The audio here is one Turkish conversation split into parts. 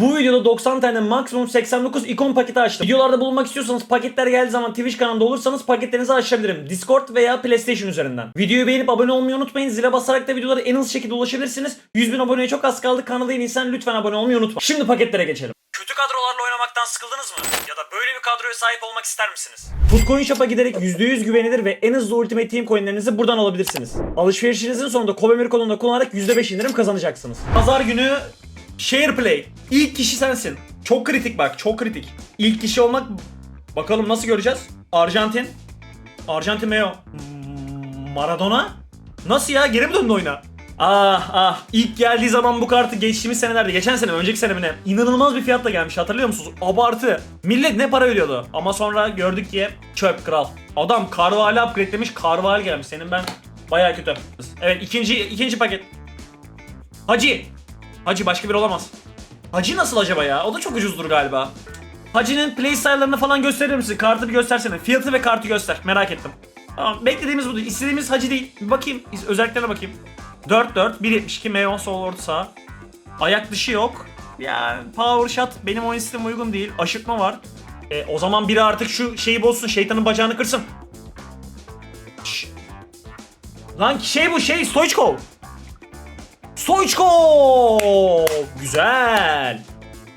Bu videoda 90 tane maksimum 89 ikon paketi açtım. Videolarda bulunmak istiyorsanız paketler geldiği zaman Twitch kanalında olursanız paketlerinizi açabilirim. Discord veya PlayStation üzerinden. Videoyu beğenip abone olmayı unutmayın. Zile basarak da videolara en hızlı şekilde ulaşabilirsiniz. 100 bin aboneye çok az kaldı. Kanala en iyisen lütfen abone olmayı unutma. Şimdi paketlere geçelim. Kötü kadrolarla oynamaktan sıkıldınız mı? Ya da böyle bir kadroya sahip olmak ister misiniz? Foodcoin Shop'a giderek %100 güvenilir ve en hızlı Ultimate Team coinlerinizi buradan alabilirsiniz. Alışverişinizin sonunda Kovemir kodunu kullanarak %5 indirim kazanacaksınız. Pazar günü Share Play. İlk kişi sensin. Çok kritik bak çok kritik. İlk kişi olmak bakalım nasıl göreceğiz? Arjantin. Arjantin Meo. Maradona. Nasıl ya geri mi döndü oyuna? Ah ah ilk geldiği zaman bu kartı geçtiğimiz senelerde geçen sene önceki sene mi inanılmaz bir fiyatla gelmiş hatırlıyor musunuz? Abartı. Millet ne para veriyordu ama sonra gördük ki çöp kral. Adam Carvalho upgrade'lemiş Carvalho gelmiş senin ben bayağı kötü. Evet ikinci ikinci paket. Hacı. Hacı başka bir olamaz. Hacı nasıl acaba ya? O da çok ucuzdur galiba. Hacı'nın playstyle'larını falan gösterir misin? Kartı bir göstersene. Fiyatı ve kartı göster. Merak ettim. Tamam beklediğimiz bu değil. İstediğimiz hacı değil. Bir bakayım. Özelliklerine bakayım. 4-4, 1.72 M10 sol orta sağ. Ayak dışı yok. Yani power shot benim oyun sistemim uygun değil. Aşırtma var. E, o zaman biri artık şu şeyi bozsun. Şeytanın bacağını kırsın. Şş. Lan şey bu şey Stoichkov. Stoichkov! Güzel.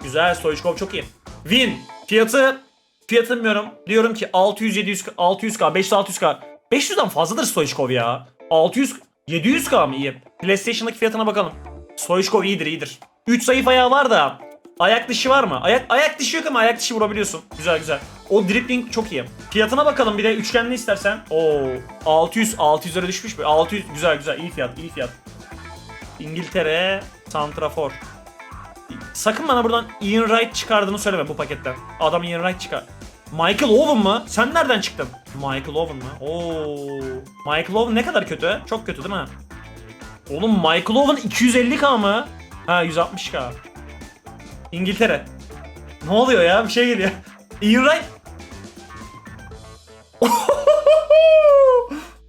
Güzel Stoichkov çok iyi. Win. Fiyatı fiyatı bilmiyorum. Diyorum ki 600 700 600k 500 600k. 500'den fazladır Stoichkov ya. 600 700k mı iyi? PlayStation'daki fiyatına bakalım. Stoichkov iyidir iyidir. 3 zayıf ayağı var da ayak dışı var mı? Ayak ayak dışı yok ama ayak dışı vurabiliyorsun. Güzel güzel. O dribbling çok iyi. Fiyatına bakalım bir de üçgenli istersen. Oo 600 600 lira düşmüş mü? 600 güzel güzel iyi fiyat iyi fiyat. İngiltere Santrafor. Sakın bana buradan Ian Wright çıkardığını söyleme bu paketten. Adam Ian Wright çıkar. Michael Owen mı? Sen nereden çıktın? Michael Owen mı? Oo. Michael Owen ne kadar kötü? Çok kötü değil mi? Oğlum Michael Owen 250k mı? Ha 160k. İngiltere. Ne oluyor ya? Bir şey geliyor. Ian Wright.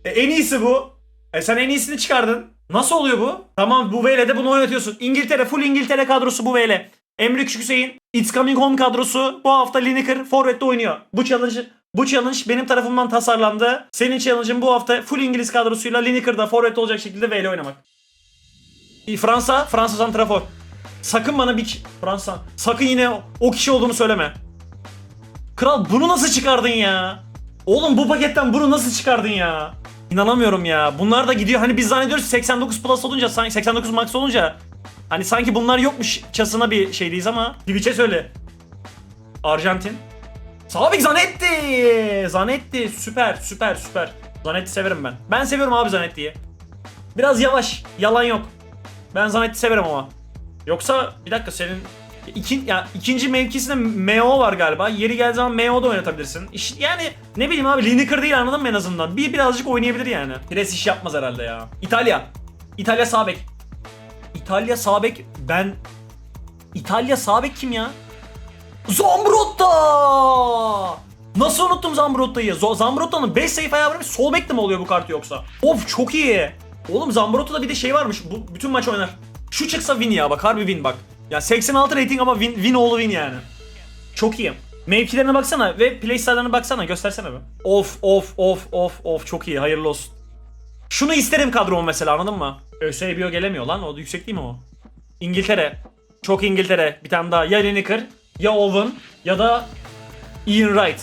E, en iyisi bu. E sen en iyisini çıkardın. Nasıl oluyor bu? Tamam bu VL'de bunu oynatıyorsun. İngiltere full İngiltere kadrosu bu VL. Emre Küçük Hüseyin, It's Coming Home kadrosu bu hafta Lineker Forvet'te oynuyor. Bu challenge bu challenge benim tarafımdan tasarlandı. Senin challenge'ın bu hafta full İngiliz kadrosuyla Lineker'da Forvet'te olacak şekilde VL oynamak. Fransa, Fransa Santrafor. Sakın bana bir Fransa. Sakın yine o kişi olduğunu söyleme. Kral bunu nasıl çıkardın ya? Oğlum bu paketten bunu nasıl çıkardın ya? İnanamıyorum ya. Bunlar da gidiyor. Hani biz zannediyoruz 89 plus olunca, sanki 89 max olunca hani sanki bunlar yokmuş çasına bir şeydeyiz ama Twitch'e söyle. Arjantin. Sabik Zanetti. Zanetti süper süper süper. Zanetti severim ben. Ben seviyorum abi Zanetti'yi. Biraz yavaş. Yalan yok. Ben Zanetti severim ama. Yoksa bir dakika senin İkin, ya ikinci mevkisinde MO var galiba. Yeri geldiği zaman MO da oynatabilirsin. İş, yani ne bileyim abi Lineker değil anladın mı en azından? Bir birazcık oynayabilir yani. Pres iş yapmaz herhalde ya. İtalya. İtalya sağ bek. İtalya sağ bek ben İtalya sağ bek kim ya? Zambrotta! Nasıl unuttum Zambrotta'yı? Zambrotta'nın 5 sayfa ayağı varmış. Sol bekle mi oluyor bu kart yoksa? Of çok iyi. Oğlum Zambrotta'da bir de şey varmış. Bu bütün maç oynar. Şu çıksa win ya bak harbi win bak. Ya 86 rating ama win, win oğlu win yani. Çok iyi. Mevkilerine baksana ve playstyle'larına baksana göstersene be. Of of of of of çok iyi hayırlı olsun. Şunu isterim kadroma mesela anladın mı? ÖSBO gelemiyor lan o yüksek değil mi o? İngiltere. Çok İngiltere. Bir tane daha ya Lineker ya Owen ya da Ian Wright.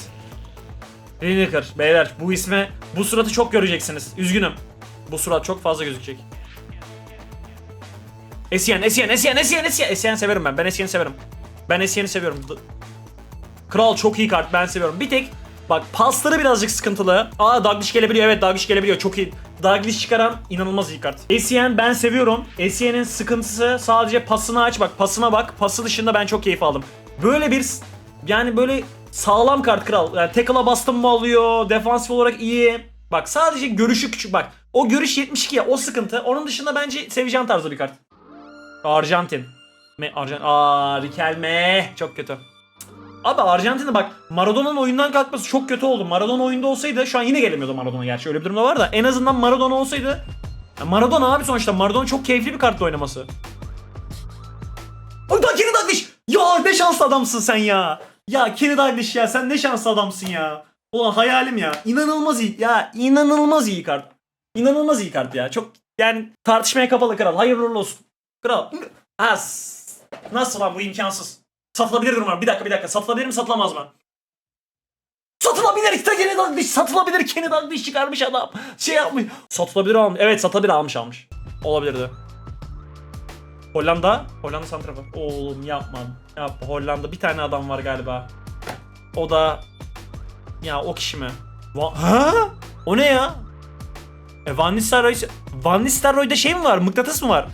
Lineker beyler bu isme bu suratı çok göreceksiniz. Üzgünüm. Bu surat çok fazla gözükecek. Esyen, Esyen, Esyen, Esyen, Esyen. Esyen severim ben. Ben Esyen'i severim. Ben Esyen'i seviyorum. Kral çok iyi kart. Ben seviyorum. Bir tek bak pasları birazcık sıkıntılı. Aa Daglish gelebiliyor. Evet Daglish gelebiliyor. Çok iyi. Daglish çıkaran inanılmaz iyi kart. Esyen ben seviyorum. Esyen'in sıkıntısı sadece pasını aç bak. Pasına bak. Pası dışında ben çok keyif aldım. Böyle bir yani böyle sağlam kart kral. Yani tackle'a bastım mı alıyor. Defansif olarak iyi. Bak sadece görüşü küçük bak. O görüş 72 ya o sıkıntı. Onun dışında bence seveceğin tarzda bir kart. Arjantin. Me Arjantin. Aa Riquelme. Çok kötü. Abi Arjantin'de bak Maradona'nın oyundan kalkması çok kötü oldu. Maradona oyunda olsaydı şu an yine gelemiyordu Maradona gerçi öyle bir durumda var da en azından Maradona olsaydı Maradona abi sonuçta Maradona çok keyifli bir kartla oynaması. Ay Dakini Daglish! Ya şanslı adamsın sen ya. Ya Kenny Dalglish ya sen ne şanslı adamsın ya. Ulan hayalim ya. İnanılmaz iyi. Ya inanılmaz iyi kart. İnanılmaz iyi kart ya. Çok yani tartışmaya kapalı kral. Hayırlı olsun. Kral. S- nasıl lan bu imkansız. Satılabilir durumlar. Bir dakika bir dakika. Satılabilir mi satılamaz mı? Satılabilir işte Kenny Dalglish. Satılabilir Kenny Dalglish çıkarmış adam. Şey yapmış. Satılabilir almış. Evet satılabilir almış almış. Olabilirdi. Hollanda. Hollanda santrafor. Oğlum yapma. Yapma. Hollanda bir tane adam var galiba. O da ya o kişi mi? Va- ha? O ne ya? E Van Nistelrooy Van Nistelrooy'da şey mi var? Mıknatıs mı var?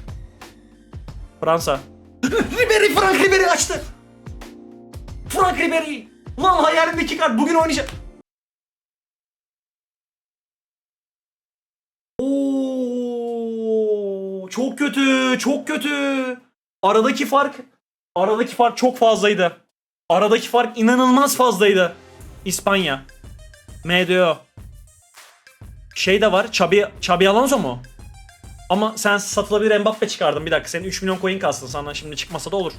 Fransa. Ribery Frank Ribery açtı. Frank Ribery. Lan hayalimdeki kart bugün oynayacak. Oo, çok kötü, çok kötü. Aradaki fark, aradaki fark çok fazlaydı. Aradaki fark inanılmaz fazlaydı. İspanya. MDO. Şey de var. Xabi, Xabi Alonso mu? Ama sen satılabilir Mbappe çıkardın. Bir dakika senin 3 milyon coin kastın. Sana şimdi çıkmasa da olur.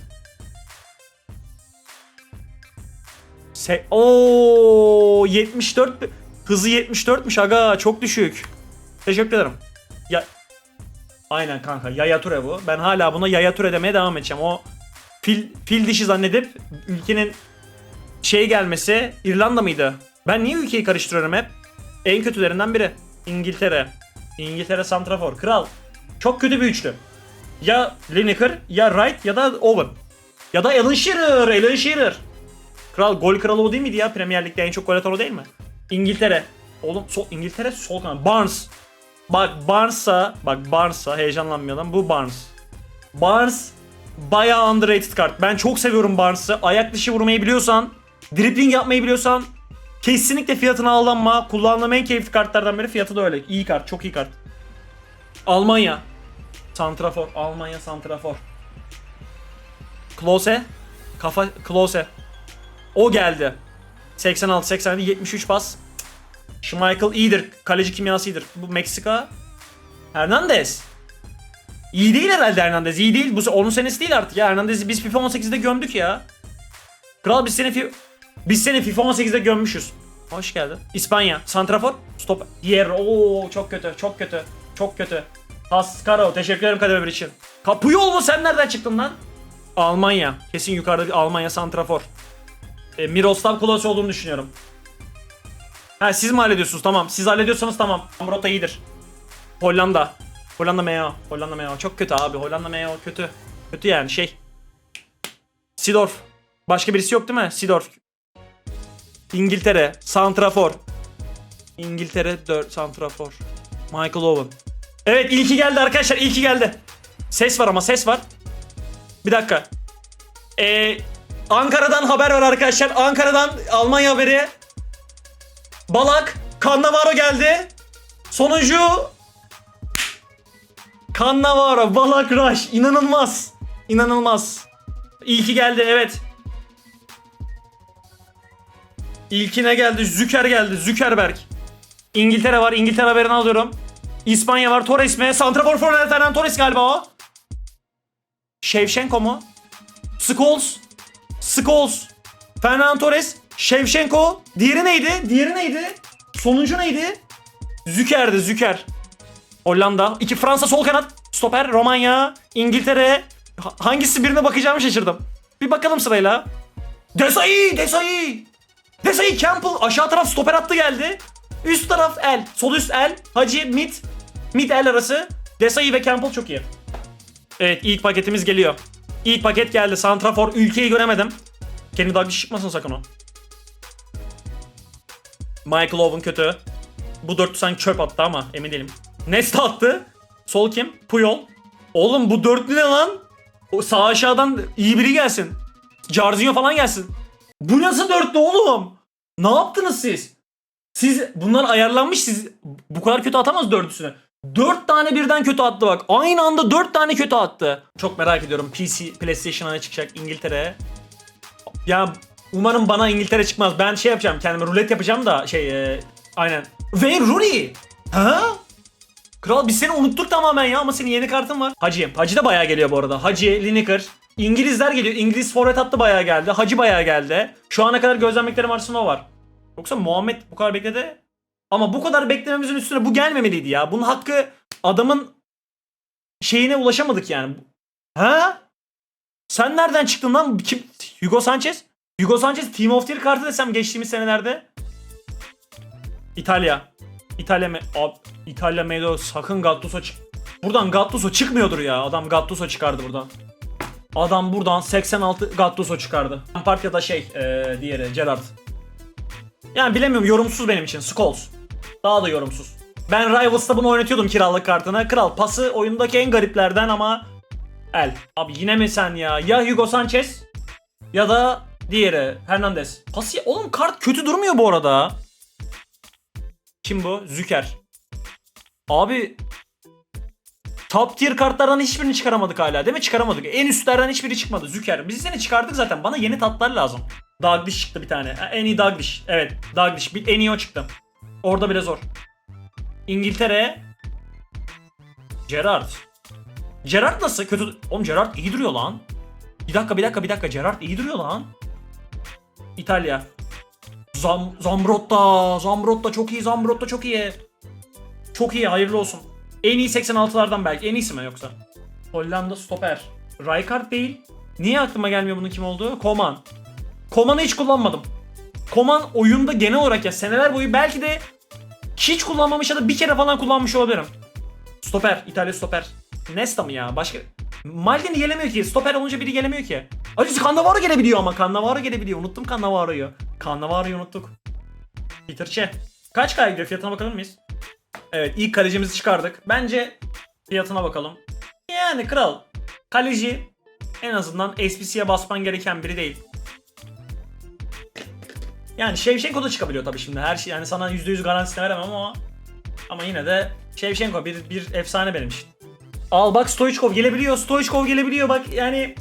Se Oo 74 hızı 74'müş aga çok düşük. Teşekkür ederim. Ya Aynen kanka Yaya Ture bu. Ben hala buna Yaya Ture demeye devam edeceğim. O fil, fil dişi zannedip ülkenin şey gelmesi İrlanda mıydı? Ben niye ülkeyi karıştırıyorum hep? En kötülerinden biri. İngiltere. İngiltere Santrafor. Kral. Çok kötü bir üçlü. Ya Lineker ya Wright ya da Owen. Ya da Alan Shearer. Alan Shearer. Kral gol kralı o değil miydi ya? Premier Lig'de en çok gol atan o değil mi? İngiltere. Oğlum sol, İngiltere sol kanat. Barnes. Bak Barnes'a, bak Barnes'a heyecanlanmayalım. Bu Barnes. Barnes bayağı underrated kart. Ben çok seviyorum Barnes'ı. Ayak dışı vurmayı biliyorsan, dribbling yapmayı biliyorsan kesinlikle fiyatına aldanma. Kullandığım en keyifli kartlardan biri fiyatı da öyle. İyi kart, çok iyi kart. Almanya. Santrafor. Almanya Santrafor. Klose. Kafa Klose. O geldi. 86, 87, 73 pas. Schmeichel iyidir. Kaleci kimyası iyidir. Bu Meksika. Hernandez. İyi değil herhalde Hernandez. İyi değil. Bu onun senesi değil artık ya. Hernandez'i biz FIFA 18'de gömdük ya. Kral biz seni fi- biz seni FIFA 18'de gömmüşüz. Hoş geldin. İspanya. Santrafor. Stop. Diğer. Oo çok kötü. Çok kötü. Çok kötü. Haskaro. Teşekkür ederim Kadir için. Kapıyol mu sen nereden çıktın lan? Almanya. Kesin yukarıda bir Almanya Santrafor. E, Miroslav Klose olduğunu düşünüyorum. Ha siz mi hallediyorsunuz? Tamam. Siz hallediyorsanız tamam. Amrota iyidir. Hollanda. Hollanda MO. Hollanda MO. Çok kötü abi. Hollanda MO kötü. Kötü yani şey. Sidorf. Başka birisi yok değil mi? Sidorf. İngiltere. Santrafor. İngiltere 4 Santrafor. Michael Owen. Evet ilki geldi arkadaşlar. ilki geldi. Ses var ama ses var. Bir dakika. Ee, Ankara'dan haber var arkadaşlar. Ankara'dan Almanya haberi. Balak, Cannavaro geldi. Sonuncu Cannavaro, Balak Rush. İnanılmaz. İnanılmaz. İlki geldi evet. İlkine geldi. Züker geldi. Zükerberg. İngiltere var. İngiltere haberini alıyorum. İspanya var. Torres mi? Santrafor Fornal Fernan Torres galiba o. Shevchenko mu? Scholes. Scholes. Fernando Torres. Shevchenko. Diğeri neydi? Diğeri neydi? Sonuncu neydi? Züker'di Züker. Hollanda. İki Fransa sol kanat. Stoper. Romanya. İngiltere. Ha- hangisi birine bakacağımı şaşırdım. Bir bakalım sırayla. Desai! Desai! Desai Campbell. Aşağı taraf stoper attı geldi. Üst taraf el. Sol üst el. Hacı mid. Mid el arası. Desai ve Campbell çok iyi. Evet ilk paketimiz geliyor. İlk paket geldi. Santrafor ülkeyi göremedim. Kenny Dalglish çıkmasın sakın o. Michael Owen kötü. Bu dörtlü sanki çöp attı ama emin değilim. Nesta attı. Sol kim? Puyol. Oğlum bu dörtlü ne lan? O sağ aşağıdan iyi biri gelsin. Jarzinho falan gelsin. Bu nasıl dörtlü oğlum? Ne yaptınız siz? Siz bunlar ayarlanmış siz bu kadar kötü atamaz dördüsünü. Dört tane birden kötü attı bak. Aynı anda dört tane kötü attı. Çok merak ediyorum PC, PlayStation'a ne çıkacak İngiltere. Ya umarım bana İngiltere çıkmaz. Ben şey yapacağım kendime rulet yapacağım da şey e, aynen. Ve Rooney. Ha? Kral biz seni unuttuk tamamen ya ama senin yeni kartın var. Hacı. Hacı da bayağı geliyor bu arada. Hacı, Lineker, İngilizler geliyor. İngiliz forvet hattı bayağı geldi. Hacı bayağı geldi. Şu ana kadar gözlemlediklerim arasında o var. Yoksa Muhammed bu kadar bekledi. Ama bu kadar beklememizin üstüne bu gelmemeliydi ya. Bunun hakkı adamın şeyine ulaşamadık yani. Ha? Sen nereden çıktın lan? Kim? Hugo Sanchez? Hugo Sanchez Team of the Year kartı desem geçtiğimiz senelerde. İtalya. İtalya me Abi, İtalya Medo sakın Gattuso çık. Buradan Gattuso çıkmıyordur ya. Adam Gattuso çıkardı buradan. Adam buradan 86 Gattuso çıkardı. Lampard ya da şey ee, diğeri Gerrard. Yani bilemiyorum yorumsuz benim için. Scholes. Daha da yorumsuz. Ben Rivals'ta bunu oynatıyordum kiralık kartına. Kral pası oyundaki en gariplerden ama el. Abi yine mi sen ya? Ya Hugo Sanchez ya da diğeri Hernandez. Pası oğlum kart kötü durmuyor bu arada. Kim bu? Züker. Abi Top tier kartlardan hiçbirini çıkaramadık hala değil mi? Çıkaramadık. En üstlerden hiçbiri çıkmadı. Züker. Biz seni çıkardık zaten. Bana yeni tatlar lazım. Daglish çıktı bir tane. En iyi Daglish. Evet. Daglish. Bir, en iyi o çıktı. Orada bile zor. İngiltere. Gerrard. Gerrard nasıl? Kötü. Oğlum Gerrard iyi duruyor lan. Bir dakika bir dakika bir dakika. Gerrard iyi duruyor lan. İtalya. Zam Zambrotta. Zambrotta çok iyi. Zambrotta çok iyi. Çok iyi. Hayırlı olsun. En iyi 86'lardan belki. En iyisi mi yoksa? Hollanda stoper. Rijkaard değil. Niye aklıma gelmiyor bunun kim olduğu? Koman. Koman'ı hiç kullanmadım. Koman oyunda genel olarak ya seneler boyu belki de hiç kullanmamış ya da bir kere falan kullanmış olabilirim. Stoper. İtalya stoper. Nesta mı ya? Başka... Maldini gelemiyor ki. Stoper olunca biri gelemiyor ki. Acısı Cannavaro gelebiliyor ama. Cannavaro gelebiliyor. Unuttum Cannavaro'yu. Cannavaro'yu unuttuk. Che. Kaç K gidiyor? Fiyatına bakabilir miyiz? Evet ilk kalecimizi çıkardık. Bence fiyatına bakalım. Yani kral. Kaleci en azından SPC'ye basman gereken biri değil. Yani Shevchenko da çıkabiliyor tabii şimdi. Her şey yani sana %100 garantisini veremem ama ama yine de Shevchenko bir, bir efsane benim için. Al bak Stoichkov gelebiliyor. Stoichkov gelebiliyor bak yani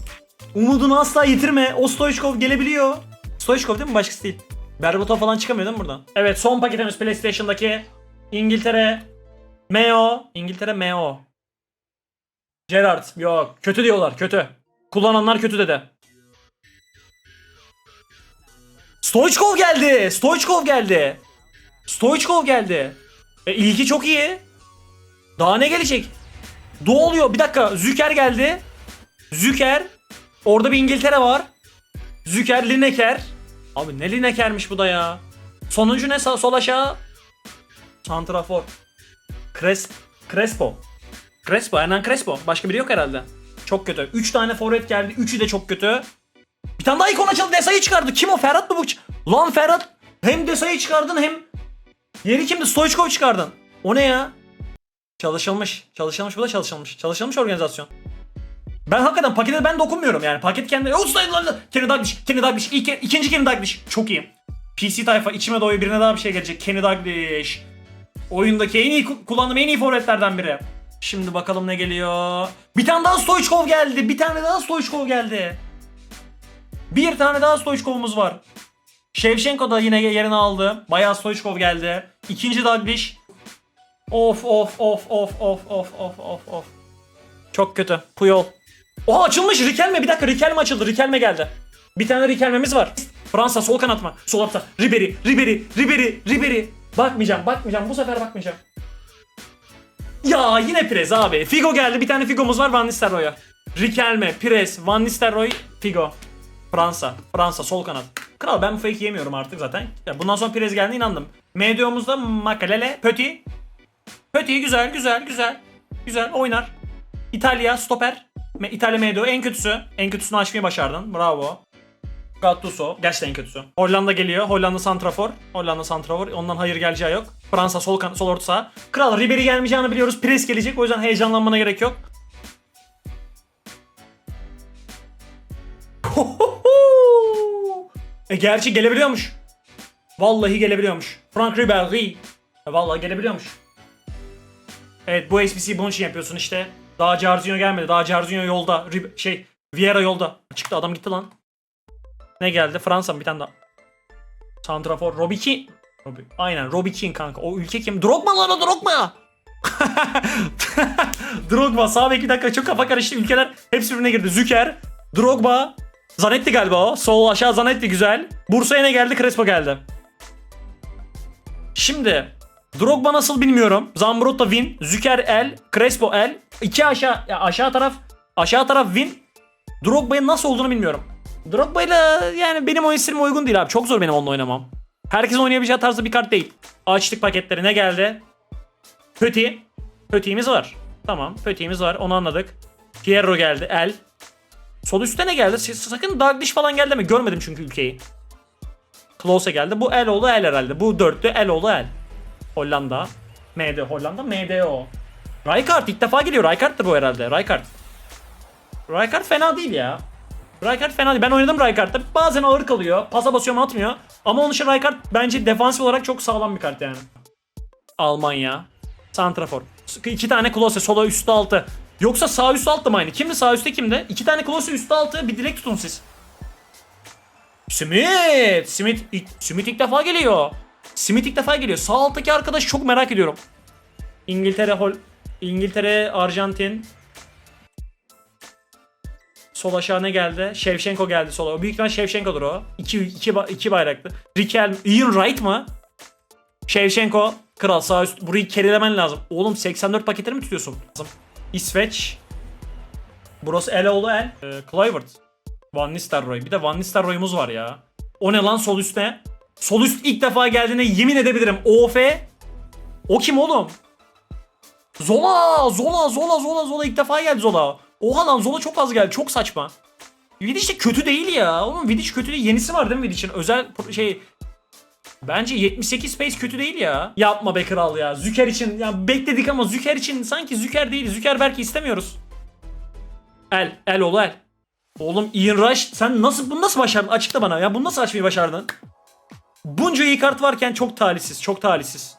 umudunu asla yitirme. O Stoichkov gelebiliyor. Stoichkov değil mi? Başkası değil. Berbatov falan çıkamıyor değil mi buradan? Evet son paketimiz PlayStation'daki İngiltere Meo. İngiltere Meo. Gerrard. Yok. Kötü diyorlar. Kötü. Kullananlar kötü dedi. Stoichkov geldi. Stoichkov geldi. Stoichkov geldi. E, ilki çok iyi. Daha ne gelecek? Ne oluyor? Bir dakika. Züker geldi. Züker. Orada bir İngiltere var. Züker, Lineker. Abi ne Lineker'miş bu da ya. Sonuncu ne? Sol aşağı. Santrafor. Cres Crespo. Crespo, Hernan Crespo. Başka biri yok herhalde. Çok kötü. 3 tane forvet geldi. Üçü de çok kötü. Bir tane daha ikon açıldı. Desa'yı çıkardı. Kim o? Ferhat mı bu? Lan Ferhat. Hem Desa'yı çıkardın hem... Yeri kimdi? Stoichkov çıkardın. O ne ya? Çalışılmış. Çalışılmış bu da çalışılmış. Çalışılmış organizasyon. Ben hakikaten pakete ben dokunmuyorum yani. Paket kendi... O Kenny Dalglish. Kenny Dalglish. İlk, ikinci Kenny Dalglish. Çok iyi. PC tayfa içime doğuyor birine daha bir şey gelecek. Kenny Dalglish. Oyundaki en iyi ku- kullandığım en iyi forvetlerden biri. Şimdi bakalım ne geliyor. Bir tane daha Stoichkov geldi. Bir tane daha Stoichkov geldi. Bir tane daha Stoichkov'umuz var. Shevchenko da yine yerini aldı. Bayağı Stoichkov geldi. İkinci Dalglish. Of of of of of of of of of. Çok kötü. Puyol. Oha açılmış Rikelme. Bir dakika Rikelme açıldı. Rikelme geldi. Bir tane Rikelme'miz var. Fransa sol kanat mı? Sol apta. Ribery, Ribery, Ribery, Ribery. Bakmayacağım, bakmayacağım. Bu sefer bakmayacağım. Ya yine Pires abi. Figo geldi. Bir tane Figo'muz var Van Nistelrooy'a. Rikelme, Pires, Van Nistelrooy, Figo. Fransa. Fransa sol kanat. Kral ben bu fake yemiyorum artık zaten. Ya bundan sonra Pires geldi inandım. Medyomuzda Makalele, Pöti. Pöti güzel, güzel, güzel. Güzel oynar. İtalya stoper. İtalya Medio en kötüsü. En kötüsünü açmayı başardın. Bravo. Gattuso. Gerçekten en kötüsü. Hollanda geliyor. Hollanda santrafor. Hollanda santrafor. Ondan hayır geleceği yok. Fransa sol kan sol orta saha. Kral Ribery gelmeyeceğini biliyoruz. Pires gelecek. O yüzden heyecanlanmana gerek yok. e gerçi gelebiliyormuş. Vallahi gelebiliyormuş. Frank Ribery. E, vallahi gelebiliyormuş. Evet bu SBC bunun için yapıyorsun işte. Daha Jarzinho gelmedi. Daha Jarzinho yolda. Rib- şey Vieira yolda. Çıktı adam gitti lan. Ne geldi? Fransa mı? Bir tane daha. Santrafor. Robbie Keane. Robbie. Aynen Robbie Keane kanka. O ülke kim? Drogba lan o Drogba. Drogba. Sağ bek bir dakika çok kafa karıştı. Ülkeler hepsi birbirine girdi. Züker. Drogba. Zanetti galiba o. Sol aşağı Zanetti güzel. Bursa'ya ne geldi? Crespo geldi. Şimdi Drogba nasıl bilmiyorum. Zambrota win. Züker el. Crespo el. İki aşağı aşağı taraf aşağı taraf win. Drogba'nın nasıl olduğunu bilmiyorum. Drogba'yla yani benim oyun stilime uygun değil abi. Çok zor benim onunla oynamam. Herkesin oynayabileceği tarzda bir kart değil. Açtık paketleri ne geldi? Pöti. Pötiğimiz var. Tamam pötiğimiz var onu anladık. Fierro geldi. El. Sol üstte ne geldi? Sakın Dalglish falan geldi mi? Görmedim çünkü ülkeyi. Klose geldi. Bu el oldu el herhalde. Bu dörtlü el oldu el. Hollanda. MD Hollanda MDO. Rijkaard ilk defa geliyor. Rijkaard'tır bu herhalde. Rijkaard. Rijkaard fena değil ya. Rijkaard fena değil. Ben oynadım Rijkaard'da. Bazen ağır kalıyor. Pasa basıyorum atmıyor. Ama onun için Rijkaard bence defansif olarak çok sağlam bir kart yani. Almanya. Santrafor. İki tane Klose. Sola üstte altı. Yoksa sağ üstte altta mı aynı? Kimdi sağ üstte kimdi? İki tane Klose üstte altı. Bir direkt tutun siz. Smith. Smith ilk, Smith ilk defa geliyor. Smith ilk defa geliyor. Sağ alttaki arkadaş çok merak ediyorum. İngiltere, Hol İngiltere, Arjantin. Sol aşağı ne geldi? Shevchenko geldi sola. Büyük ihtimal Shevchenko'dur o. İki, iki, iki bayraklı. Riquelme, Ian Wright mı? Shevchenko, kral sağ üst. Burayı kerilemen lazım. Oğlum 84 paketleri mi tutuyorsun? İsveç. Burası el oğlu el. Ee, Kluivert. Van Nistelrooy. Bir de Van Nistelrooy'umuz var ya. O ne lan sol üstte? Sol üst ilk defa geldiğine yemin edebilirim. OF. O kim oğlum? Zola, Zola, Zola, Zola, Zola ilk defa geldi Zola. Oha lan Zola çok az geldi. Çok saçma. Vidic de kötü değil ya. Oğlum Vidic kötü değil. Yenisi var değil mi Vidic'in? Özel şey Bence 78 pace kötü değil ya. Yapma be kral ya. Züker için ya bekledik ama Züker için sanki Züker değil. Züker belki istemiyoruz. El, el oğlu el. Oğlum Ian Rush sen nasıl bunu nasıl başardın? Açıkla bana ya. Bunu nasıl açmayı başardın? Bunca iyi kart varken çok talihsiz. Çok talihsiz.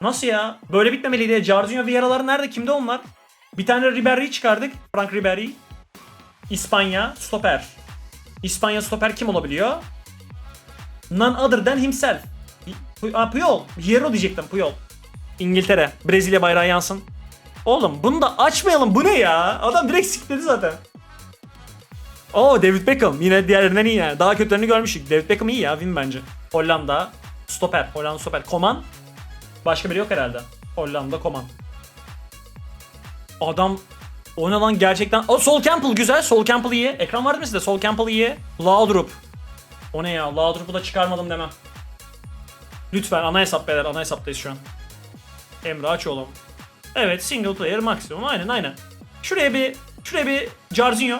Nasıl ya? Böyle bitmemeliydi. Jarzinho Vieira'ları nerede? Kimde onlar? Bir tane Ribery'i çıkardık. Frank Ribery. İspanya stoper. İspanya stoper kim olabiliyor? None other than himself. Aa, Puyol. Hierro diyecektim Puyol. İngiltere. Brezilya bayrağı yansın. Oğlum bunu da açmayalım. Bu ne ya? Adam direkt sikledi zaten. Oo David Beckham. Yine diğerlerinden iyi yani. Daha kötülerini görmüştük. David Beckham iyi ya. Win bence. Hollanda. Stoper. Hollanda stoper. Koman. Başka biri yok herhalde. Hollanda Koman. Adam o ne lan gerçekten. O Sol Campbell güzel. Sol Campbell iyi. Ekran vardı mı sizde? Sol Campbell iyi. Laudrup. O ne ya? Laudrup'u da çıkarmadım demem. Lütfen ana hesap beyler. Ana hesaptayız şu an. Emre aç oğlum. Evet single player maksimum. Aynen aynen. Şuraya bir şuraya bir Jarzinho.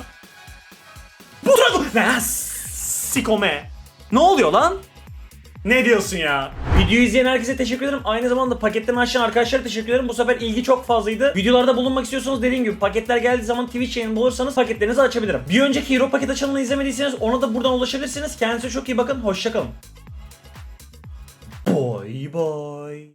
Bu da Sikome. Ne oluyor lan? Ne diyorsun ya? Videoyu izleyen herkese teşekkür ederim. Aynı zamanda paketten açan arkadaşlara teşekkür ederim. Bu sefer ilgi çok fazlaydı. Videolarda bulunmak istiyorsanız dediğim gibi paketler geldiği zaman Twitch yayını bulursanız paketlerinizi açabilirim. Bir önceki Hero paket açılımını izlemediyseniz ona da buradan ulaşabilirsiniz. Kendinize çok iyi bakın. Hoşçakalın. Bye bye.